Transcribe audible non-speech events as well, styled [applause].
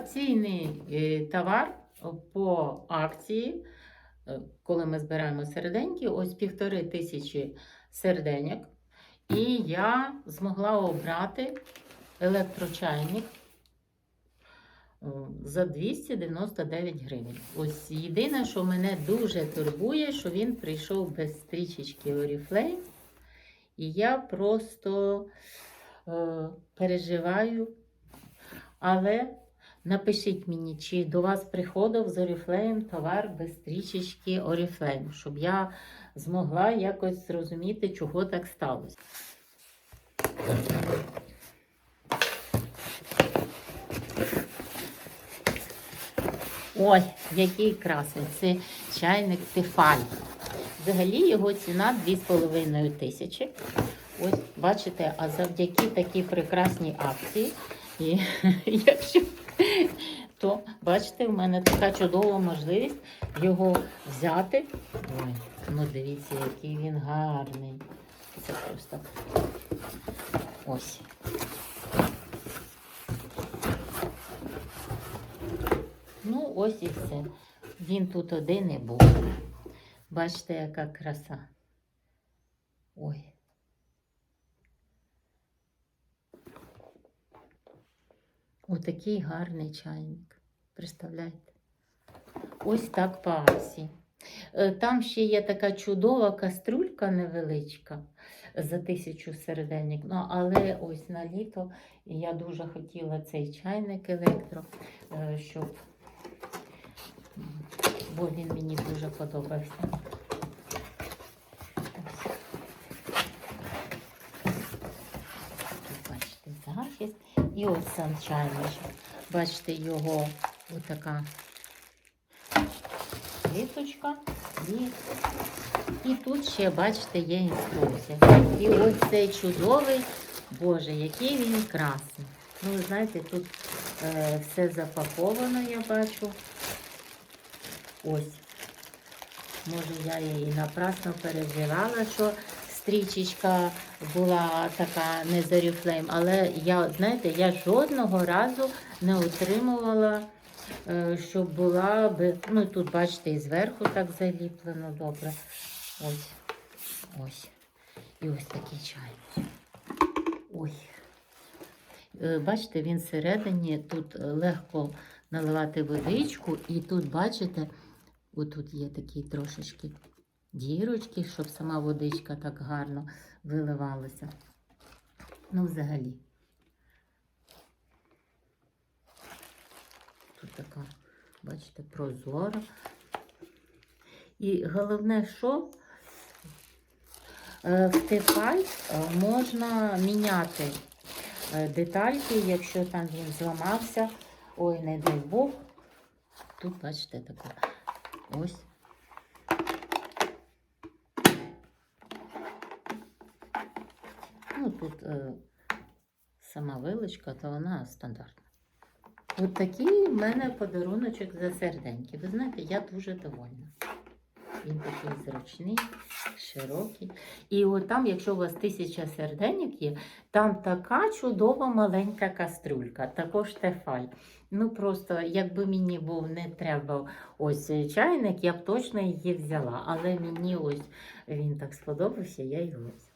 акційний е, товар по акції, е, коли ми збираємо середеньки, ось півтори тисячі серденьок. І я змогла обрати електрочайник е, за 299 гривень. Ось єдине, що мене дуже турбує, що він прийшов без стрічечки Oriflame. І я просто е, переживаю. Але напишіть мені, чи до вас приходив з Oriflame товар без стрічечки Oriflame, щоб я змогла якось зрозуміти, чого так сталося. Ой, який красний. Це чайник Тефаль. Взагалі його ціна 2,5 тисячі. Ось, бачите, а завдяки такій прекрасній акції, і, [laughs] якщо, то бачите, в мене така чудова можливість його взяти. Ой, ну дивіться, який він гарний. Це просто ось. Ну, ось і все. Він тут один і був. Бачите, яка краса. Ой. Отакий гарний чайник. Представляєте? Ось так по акції. Е, Там ще є така чудова каструлька невеличка за тисячу середеньок. Ну, але ось на літо я дуже хотіла цей чайник електро, е, щоб бо він мені дуже подобався. Ось. Бачите захист. І ось сам чайничок. Бачите, його отака квіточка. І, і тут ще, бачите, є інструкція. І ось цей чудовий, Боже, який він красний. Ну, знаєте, тут е, все запаковано, я бачу. Ось. Може, я її напрасно переживала, що стрічечка була така не з Oriflame, але я, знаєте, я жодного разу не отримувала, е, щоб була би. Ну, тут, бачите, і зверху так заліплено добре. Ось. Ось. І ось такий чай. Ой. Е, Бачите, він всередині тут легко наливати водичку, і тут, бачите, отут є такі трошечки дірочки, щоб сама водичка так гарно виливалася. Ну, взагалі. Тут така, бачите, прозора. І головне, що е, в Тефаль е, можна міняти е, детальки, якщо там він зламався. Ой, не дай Бог. Тут, бачите, таке. Ось. Ну, тут е, сама вилочка, то вона стандартна. От такий в мене подаруночок за серденьки. Ви знаєте, я дуже довольна. Він такий зручний, широкий. І от там, якщо у вас тисяча серденьок є, там така чудова маленька каструлька, також тефаль. Ну просто, якби мені був не треба ось чайник, я б точно її взяла. Але мені ось він так сподобався, я його взяла.